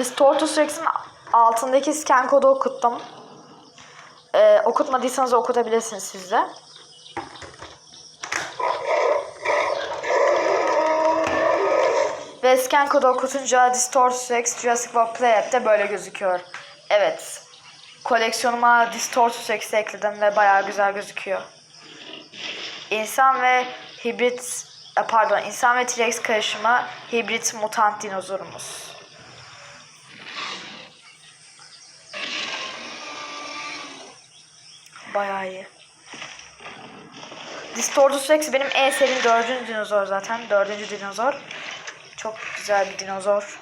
Distortus Rex'in altındaki scan kodu okuttum. Ee, okutmadıysanız okutabilirsiniz siz de. Ve scan kodu okutunca Distortus Rex Jurassic World Play App'te böyle gözüküyor. Evet. Koleksiyonuma Distortus Rex'i ekledim ve bayağı güzel gözüküyor. İnsan ve hibrit e, pardon insan ve T-Rex karışımı hibrit mutant dinozorumuz. Bayağı iyi. Distortus Rex benim en sevdiğim dördüncü dinozor zaten. Dördüncü dinozor. Çok güzel bir dinozor.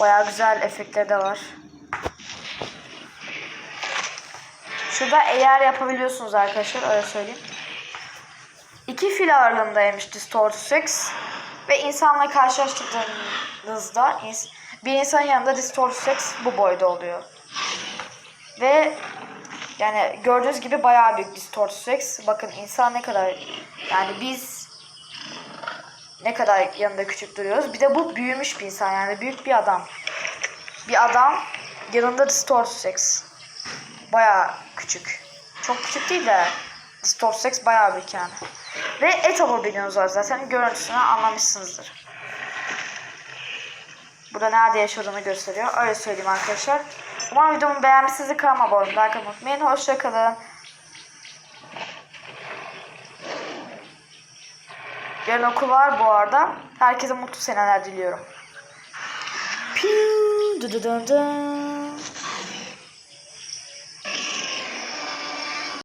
Bayağı güzel efektleri de var. Şurada eğer yapabiliyorsunuz arkadaşlar öyle söyleyeyim. İki fil ağırlığındaymış Distortus Rex. Ve insanla karşılaştırdığınızda bir insanın yanında Distortus Rex bu boyda oluyor. Ve yani gördüğünüz gibi bayağı büyük Distortus Rex. Bakın insan ne kadar yani biz ne kadar yanında küçük duruyoruz. Bir de bu büyümüş bir insan yani büyük bir adam. Bir adam yanında Distortus Rex. Bayağı küçük. Çok küçük değil de Distortus Rex bayağı büyük yani. Ve Etobur bir dinozor zaten görüntüsünü anlamışsınızdır. Burada nerede yaşadığını gösteriyor. Öyle söyleyeyim arkadaşlar. Umarım videomu beğenmişsinizdir. Kanalıma abone olmayı, like unutmayın. Hoşçakalın. Yarın okul var bu arada. Herkese mutlu seneler diliyorum. Piu, dı dı dın dın.